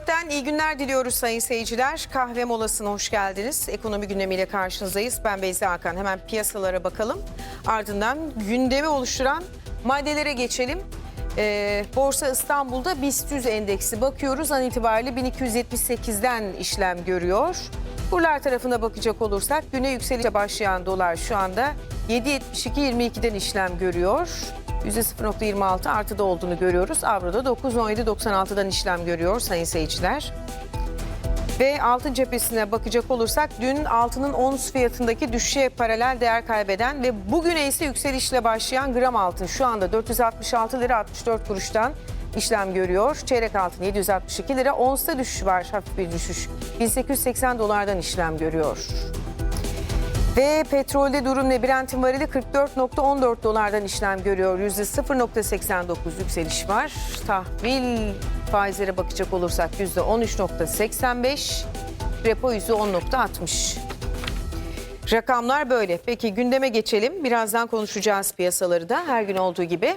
24'ten iyi günler diliyoruz sayın seyirciler. Kahve molasına hoş geldiniz. Ekonomi gündemiyle karşınızdayız. Ben Beyza Hakan. Hemen piyasalara bakalım. Ardından gündemi oluşturan maddelere geçelim. Ee, Borsa İstanbul'da BIST 100 endeksi bakıyoruz. An itibariyle 1278'den işlem görüyor. Kurlar tarafına bakacak olursak güne yükselişe başlayan dolar şu anda 7.72.22'den işlem görüyor. %0.26 artıda olduğunu görüyoruz. Avro'da 9.17.96'dan işlem görüyor sayın seyirciler. Ve altın cephesine bakacak olursak dün altının ons fiyatındaki düşüşe paralel değer kaybeden ve bugüne ise yükselişle başlayan gram altın şu anda 466 lira 64 kuruştan işlem görüyor. Çeyrek altın 762 lira. Onsta düşüş var hafif bir düşüş. 1880 dolardan işlem görüyor. Ve petrolde durum ne? Brent'in varili 44.14 dolardan işlem görüyor. %0.89 yükseliş var. Tahvil faizlere bakacak olursak %13.85. Repo %10.60. Rakamlar böyle. Peki gündeme geçelim. Birazdan konuşacağız piyasaları da her gün olduğu gibi.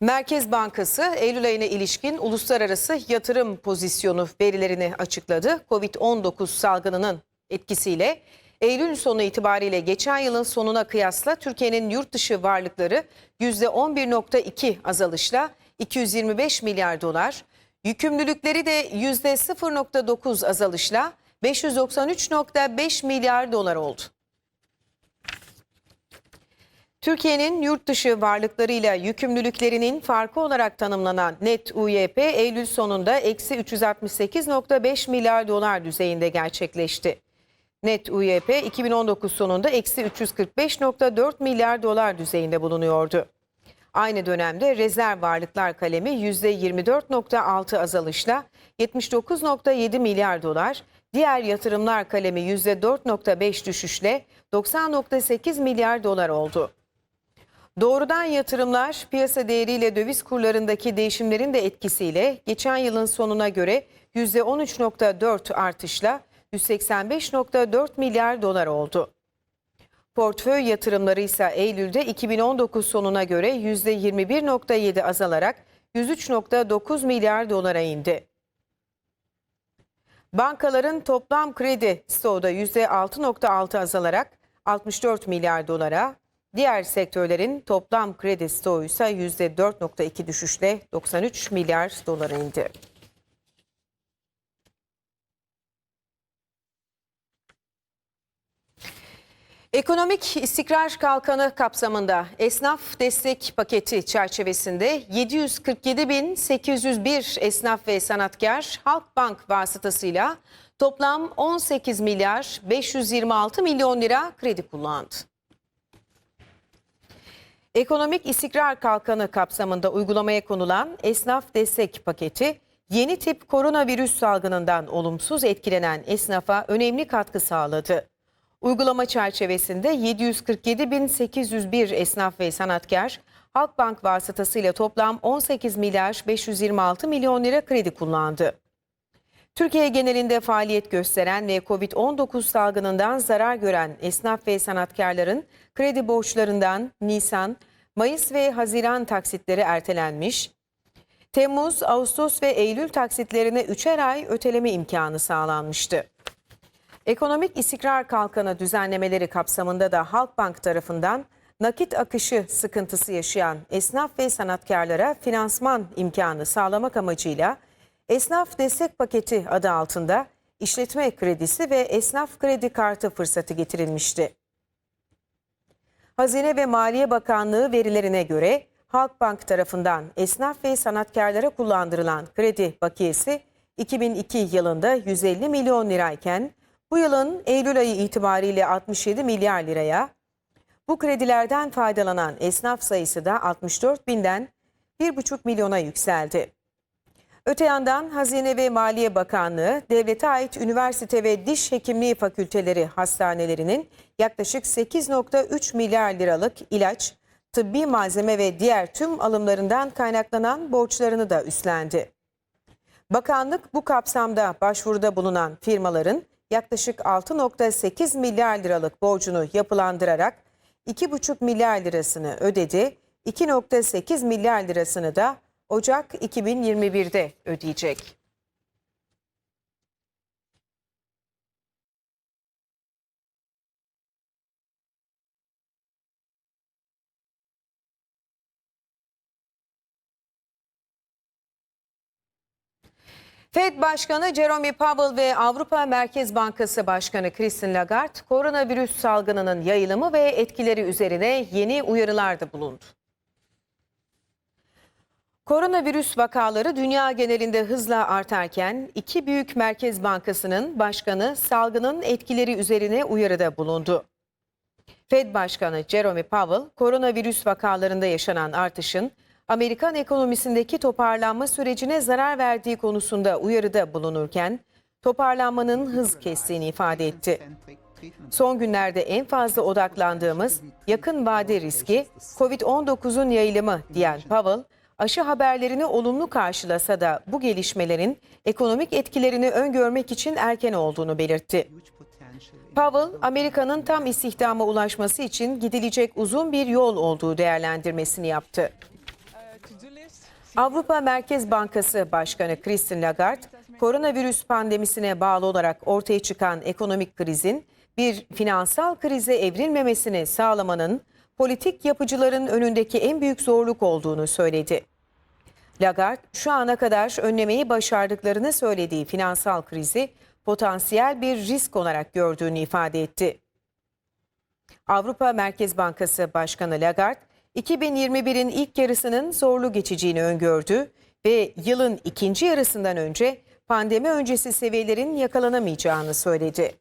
Merkez Bankası Eylül ayına ilişkin uluslararası yatırım pozisyonu verilerini açıkladı. Covid-19 salgınının etkisiyle Eylül sonu itibariyle geçen yılın sonuna kıyasla Türkiye'nin yurt dışı varlıkları %11.2 azalışla 225 milyar dolar, yükümlülükleri de %0.9 azalışla 593.5 milyar dolar oldu. Türkiye'nin yurt dışı varlıklarıyla yükümlülüklerinin farkı olarak tanımlanan net UYP Eylül sonunda eksi 368.5 milyar dolar düzeyinde gerçekleşti. Net UYP 2019 sonunda eksi 345.4 milyar dolar düzeyinde bulunuyordu. Aynı dönemde rezerv varlıklar kalemi %24.6 azalışla 79.7 milyar dolar, diğer yatırımlar kalemi %4.5 düşüşle 90.8 milyar dolar oldu. Doğrudan yatırımlar piyasa değeriyle döviz kurlarındaki değişimlerin de etkisiyle geçen yılın sonuna göre %13.4 artışla 185.4 milyar dolar oldu. Portföy yatırımları ise Eylül'de 2019 sonuna göre %21.7 azalarak 103.9 milyar dolara indi. Bankaların toplam kredi stoğu da %6.6 azalarak 64 milyar dolara, diğer sektörlerin toplam kredi stoğu ise %4.2 düşüşle 93 milyar dolara indi. Ekonomik istikrar kalkanı kapsamında esnaf destek paketi çerçevesinde 747.801 esnaf ve sanatkar Halkbank vasıtasıyla toplam 18 milyar 526 milyon lira kredi kullandı. Ekonomik istikrar kalkanı kapsamında uygulamaya konulan esnaf destek paketi yeni tip koronavirüs salgınından olumsuz etkilenen esnafa önemli katkı sağladı. Uygulama çerçevesinde 747.801 esnaf ve sanatkar Halkbank vasıtasıyla toplam 18 milyar 526 milyon lira kredi kullandı. Türkiye genelinde faaliyet gösteren ve Covid-19 salgınından zarar gören esnaf ve sanatkarların kredi borçlarından Nisan, Mayıs ve Haziran taksitleri ertelenmiş, Temmuz, Ağustos ve Eylül taksitlerine üçer ay öteleme imkanı sağlanmıştı. Ekonomik istikrar kalkanı düzenlemeleri kapsamında da Halkbank tarafından nakit akışı sıkıntısı yaşayan esnaf ve sanatkarlara finansman imkanı sağlamak amacıyla Esnaf Destek Paketi adı altında işletme kredisi ve esnaf kredi kartı fırsatı getirilmişti. Hazine ve Maliye Bakanlığı verilerine göre Halkbank tarafından esnaf ve sanatkarlara kullandırılan kredi bakiyesi 2002 yılında 150 milyon lirayken bu yılın Eylül ayı itibariyle 67 milyar liraya, bu kredilerden faydalanan esnaf sayısı da 64 binden 1,5 milyona yükseldi. Öte yandan Hazine ve Maliye Bakanlığı, devlete ait üniversite ve diş hekimliği fakülteleri hastanelerinin yaklaşık 8.3 milyar liralık ilaç, tıbbi malzeme ve diğer tüm alımlarından kaynaklanan borçlarını da üstlendi. Bakanlık bu kapsamda başvuruda bulunan firmaların yaklaşık 6.8 milyar liralık borcunu yapılandırarak 2,5 milyar lirasını ödedi. 2.8 milyar lirasını da Ocak 2021'de ödeyecek. Fed Başkanı Jerome Powell ve Avrupa Merkez Bankası Başkanı Christine Lagarde koronavirüs salgınının yayılımı ve etkileri üzerine yeni uyarılarda bulundu. Koronavirüs vakaları dünya genelinde hızla artarken iki büyük merkez bankasının başkanı salgının etkileri üzerine uyarıda bulundu. Fed Başkanı Jerome Powell, koronavirüs vakalarında yaşanan artışın Amerikan ekonomisindeki toparlanma sürecine zarar verdiği konusunda uyarıda bulunurken, toparlanmanın hız kestiğini ifade etti. Son günlerde en fazla odaklandığımız yakın vade riski COVID-19'un yayılımı diyen Powell, aşı haberlerini olumlu karşılasa da bu gelişmelerin ekonomik etkilerini öngörmek için erken olduğunu belirtti. Powell, Amerika'nın tam istihdama ulaşması için gidilecek uzun bir yol olduğu değerlendirmesini yaptı. Avrupa Merkez Bankası Başkanı Christine Lagarde, koronavirüs pandemisine bağlı olarak ortaya çıkan ekonomik krizin bir finansal krize evrilmemesini sağlamanın politik yapıcıların önündeki en büyük zorluk olduğunu söyledi. Lagarde, şu ana kadar önlemeyi başardıklarını söylediği finansal krizi potansiyel bir risk olarak gördüğünü ifade etti. Avrupa Merkez Bankası Başkanı Lagarde, 2021'in ilk yarısının zorlu geçeceğini öngördü ve yılın ikinci yarısından önce pandemi öncesi seviyelerin yakalanamayacağını söyledi.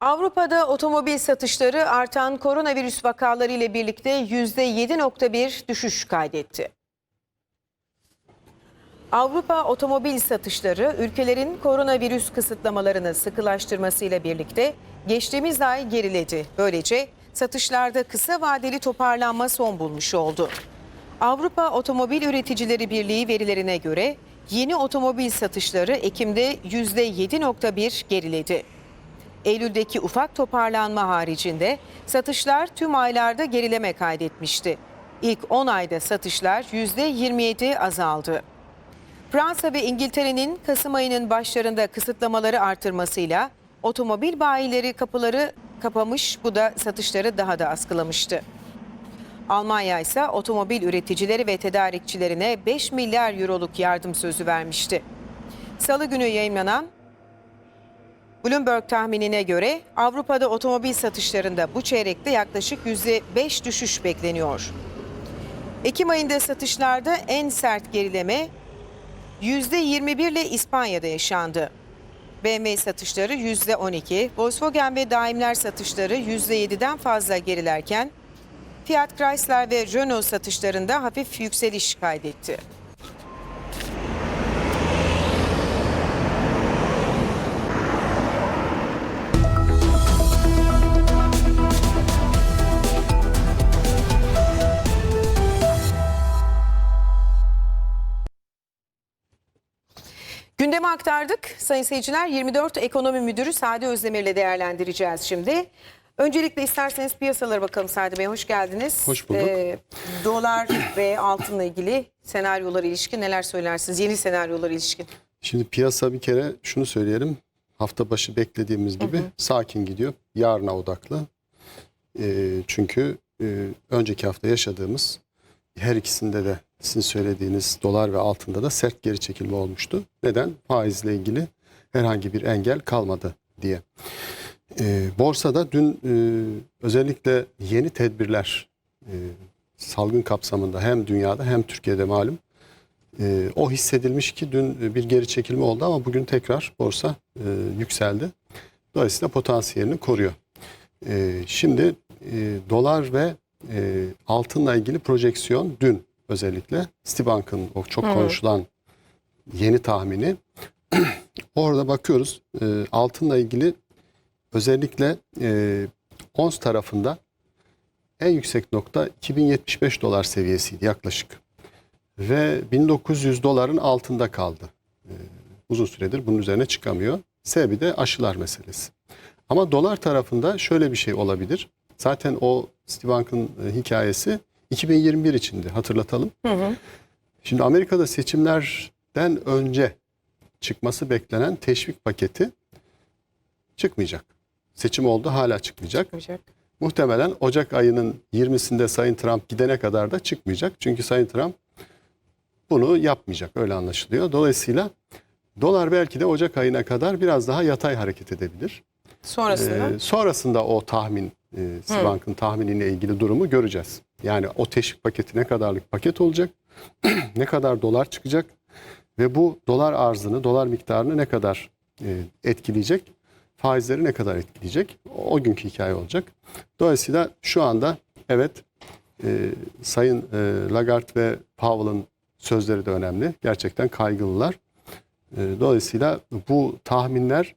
Avrupa'da otomobil satışları artan koronavirüs vakaları ile birlikte %7.1 düşüş kaydetti. Avrupa otomobil satışları ülkelerin koronavirüs kısıtlamalarını sıkılaştırmasıyla birlikte geçtiğimiz ay geriledi. Böylece satışlarda kısa vadeli toparlanma son bulmuş oldu. Avrupa Otomobil Üreticileri Birliği verilerine göre yeni otomobil satışları Ekim'de %7.1 geriledi. Eylül'deki ufak toparlanma haricinde satışlar tüm aylarda gerileme kaydetmişti. İlk 10 ayda satışlar %27 azaldı. Fransa ve İngiltere'nin Kasım ayının başlarında kısıtlamaları artırmasıyla otomobil bayileri kapıları kapamış, bu da satışları daha da askılamıştı. Almanya ise otomobil üreticileri ve tedarikçilerine 5 milyar euroluk yardım sözü vermişti. Salı günü yayınlanan Bloomberg tahminine göre Avrupa'da otomobil satışlarında bu çeyrekte yaklaşık %5 düşüş bekleniyor. Ekim ayında satışlarda en sert gerileme %21 ile İspanya'da yaşandı. BMW satışları %12, Volkswagen ve Daimler satışları %7'den fazla gerilerken Fiat Chrysler ve Renault satışlarında hafif yükseliş kaydetti. Gündeme aktardık. Sayın seyirciler 24 Ekonomi Müdürü Sadi Özdemir'le değerlendireceğiz şimdi. Öncelikle isterseniz piyasalara bakalım Sadi Bey. Hoş geldiniz. Hoş bulduk. Ee, dolar ve altınla ilgili senaryolara ilişkin neler söylersiniz? Yeni senaryolara ilişkin. Şimdi piyasa bir kere şunu söyleyelim. Hafta başı beklediğimiz gibi sakin gidiyor. Yarına odaklı. Ee, çünkü e, önceki hafta yaşadığımız her ikisinde de sizin söylediğiniz dolar ve altında da sert geri çekilme olmuştu. Neden? Faizle ilgili herhangi bir engel kalmadı diye. Ee, borsada dün e, özellikle yeni tedbirler e, salgın kapsamında hem dünyada hem Türkiye'de malum e, o hissedilmiş ki dün bir geri çekilme oldu ama bugün tekrar borsa e, yükseldi. Dolayısıyla potansiyelini koruyor. E, şimdi e, dolar ve e, altınla ilgili projeksiyon dün özellikle Citibank'ın o çok konuşulan yeni tahmini. Orada bakıyoruz e, altınla ilgili özellikle e, ons tarafında en yüksek nokta 2075 dolar seviyesiydi yaklaşık ve 1900 doların altında kaldı. Ee, uzun süredir bunun üzerine çıkamıyor. Sebebi de aşılar meselesi. Ama dolar tarafında şöyle bir şey olabilir. Zaten o Citibank'ın e, hikayesi 2021 içindi hatırlatalım. Şimdi Amerika'da seçimlerden önce çıkması beklenen teşvik paketi çıkmayacak. Seçim oldu hala çıkmayacak. Çıkmayacak. Muhtemelen Ocak ayının 20'sinde Sayın Trump gidene kadar da çıkmayacak. Çünkü Sayın Trump bunu yapmayacak öyle anlaşılıyor. Dolayısıyla dolar belki de Ocak ayına kadar biraz daha yatay hareket edebilir. Sonrasında Ee, sonrasında o tahmin, e, Sbank'ın tahminiyle ilgili durumu göreceğiz. Yani o teşvik paketi ne kadarlık paket olacak, ne kadar dolar çıkacak ve bu dolar arzını, dolar miktarını ne kadar e, etkileyecek, faizleri ne kadar etkileyecek, o, o günkü hikaye olacak. Dolayısıyla şu anda evet e, Sayın e, Lagarde ve Powell'ın sözleri de önemli. Gerçekten kaygılılar. E, dolayısıyla bu tahminler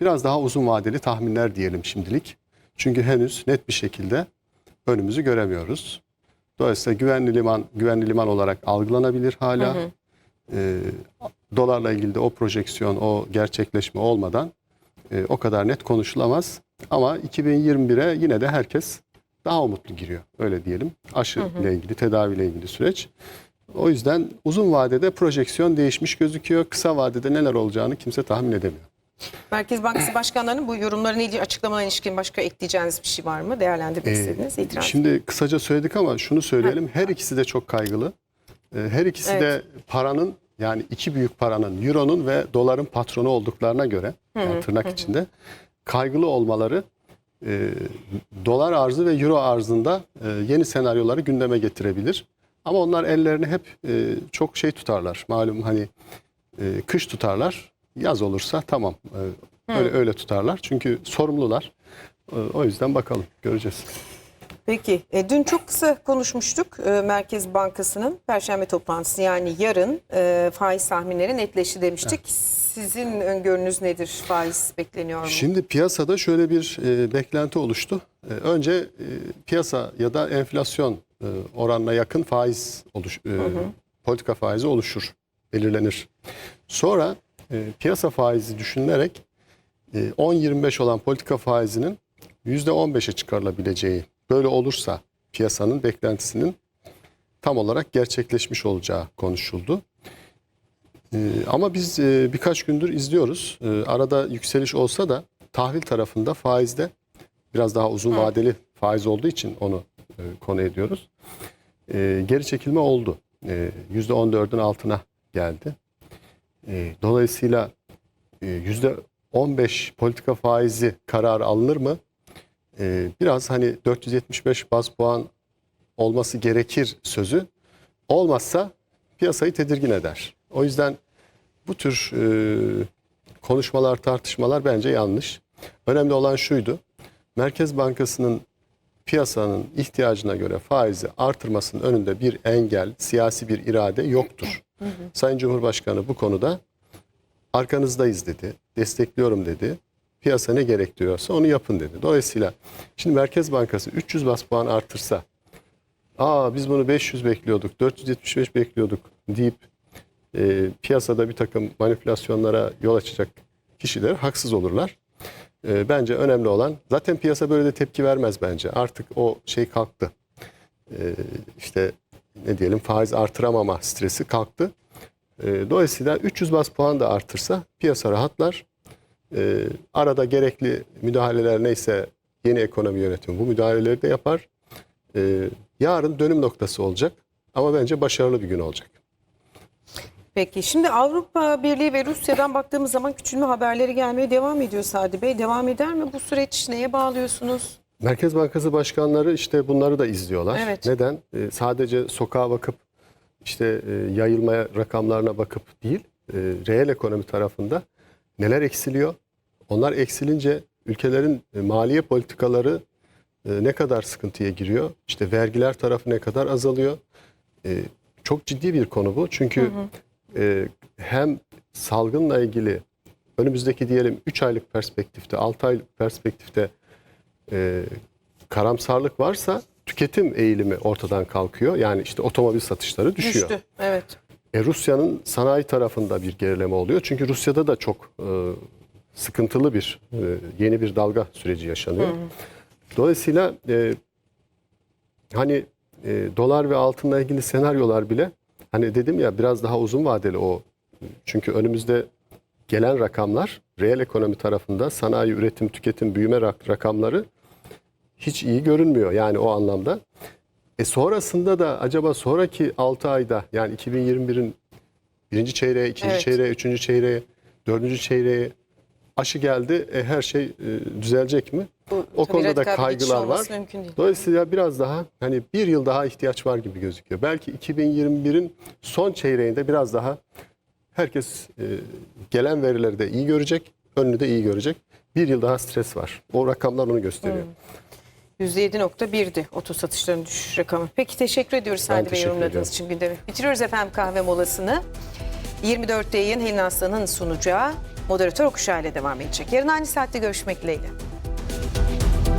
biraz daha uzun vadeli tahminler diyelim şimdilik. Çünkü henüz net bir şekilde önümüzü göremiyoruz. Dolayısıyla güvenli liman güvenli liman olarak algılanabilir hala. Ee, dolarla ilgili de o projeksiyon, o gerçekleşme olmadan e, o kadar net konuşulamaz. Ama 2021'e yine de herkes daha umutlu giriyor. Öyle diyelim. Aşı ile ilgili, tedaviyle ilgili süreç. O yüzden uzun vadede projeksiyon değişmiş gözüküyor. Kısa vadede neler olacağını kimse tahmin edemiyor. Merkez Bankası başkanlarının bu yorumlarına ilgili açıklamalarına ilişkin başka ekleyeceğiniz bir şey var mı? Değerlendirmek Ee, istediğiniz itiraz. Şimdi kısaca söyledik ama şunu söyleyelim. Her ikisi de çok kaygılı. Ee, Her ikisi de paranın yani iki büyük paranın, euronun ve doların patronu olduklarına göre yani tırnak içinde kaygılı olmaları e, dolar arzı ve euro arzında e, yeni senaryoları gündeme getirebilir. Ama onlar ellerini hep e, çok şey tutarlar. Malum hani e, kış tutarlar. Yaz olursa tamam. E, öyle öyle tutarlar. Çünkü sorumlular. E, o yüzden bakalım göreceğiz. Peki, e, dün çok kısa konuşmuştuk e, Merkez Bankası'nın Perşembe toplantısı yani yarın e, faiz tahminleri netleşti demiştik. Sizin öngörünüz nedir? Faiz bekleniyor mu? Şimdi piyasada şöyle bir e, beklenti oluştu. E, önce e, piyasa ya da enflasyon e, oranına yakın faiz oluş, e, politika faizi oluşur, belirlenir. Sonra e, piyasa faizi düşünülerek e, 10-25 olan politika faizinin %15'e çıkarılabileceği, böyle olursa piyasanın beklentisinin tam olarak gerçekleşmiş olacağı konuşuldu. Ee, ama biz e, birkaç gündür izliyoruz. Ee, arada yükseliş olsa da tahvil tarafında faizde biraz daha uzun vadeli faiz olduğu için onu e, konu ediyoruz. Ee, geri çekilme oldu. Ee, %14'ün altına geldi. Ee, dolayısıyla e, %15 politika faizi karar alınır mı? Ee, biraz hani 475 baz puan olması gerekir sözü olmazsa piyasayı tedirgin eder. O yüzden bu tür e, konuşmalar, tartışmalar bence yanlış. Önemli olan şuydu. Merkez Bankası'nın piyasanın ihtiyacına göre faizi artırmasının önünde bir engel, siyasi bir irade yoktur. Sayın Cumhurbaşkanı bu konuda arkanızdayız dedi, destekliyorum dedi. Piyasa ne gerektiriyorsa onu yapın dedi. Dolayısıyla şimdi Merkez Bankası 300 bas puan artırsa, aa biz bunu 500 bekliyorduk, 475 bekliyorduk deyip e, piyasada bir takım manipülasyonlara yol açacak kişiler haksız olurlar. E, bence önemli olan zaten piyasa böyle de tepki vermez bence. Artık o şey kalktı. E, işte ne diyelim faiz artıramama stresi kalktı. E, dolayısıyla 300 bas puan da artırsa piyasa rahatlar. E, arada gerekli müdahaleler neyse yeni ekonomi yönetimi bu müdahaleleri de yapar. E, yarın dönüm noktası olacak ama bence başarılı bir gün olacak. Peki şimdi Avrupa Birliği ve Rusya'dan baktığımız zaman küçülme haberleri gelmeye devam ediyor Sadi Bey. Devam eder mi bu süreç? Neye bağlıyorsunuz? Merkez Bankası başkanları işte bunları da izliyorlar. Evet. Neden? Ee, sadece sokağa bakıp işte e, yayılmaya rakamlarına bakıp değil, e, reel ekonomi tarafında neler eksiliyor? Onlar eksilince ülkelerin e, maliye politikaları e, ne kadar sıkıntıya giriyor? İşte vergiler tarafı ne kadar azalıyor? E, çok ciddi bir konu bu. Çünkü e, hem salgınla ilgili önümüzdeki diyelim 3 aylık perspektifte, 6 aylık perspektifte e, karamsarlık varsa tüketim eğilimi ortadan kalkıyor. Yani işte otomobil satışları düşüyor. Düştü. Evet. E, Rusya'nın sanayi tarafında bir gerileme oluyor. Çünkü Rusya'da da çok e, sıkıntılı bir e, yeni bir dalga süreci yaşanıyor. Dolayısıyla e, hani e, dolar ve altınla ilgili senaryolar bile hani dedim ya biraz daha uzun vadeli o. Çünkü önümüzde gelen rakamlar reel ekonomi tarafında sanayi, üretim, tüketim, büyüme rak- rakamları hiç iyi görünmüyor yani o anlamda. E sonrasında da acaba sonraki 6 ayda yani 2021'in birinci çeyreği, ikinci Evet. çeyreği, üçüncü çeyreği, dördüncü çeyreği aşı geldi. E, her şey e, düzelecek mi? Bu, O konuda da kaygılar var. Dolayısıyla biraz daha hani bir yıl daha ihtiyaç var gibi gözüküyor. Belki 2021'in son çeyreğinde biraz daha herkes e, gelen verileri de iyi görecek, önünü de iyi görecek. Bir yıl daha stres var. O rakamlar onu gösteriyor. %7.1'di oto satışların düşüş rakamı. Peki teşekkür ediyoruz Sadi Bey yorumladığınız için gündemi. Bitiriyoruz efendim kahve molasını. 24'te yayın Helin Aslan'ın sunacağı moderatör okuşağı ile devam edecek. Yarın aynı saatte görüşmek dileğiyle.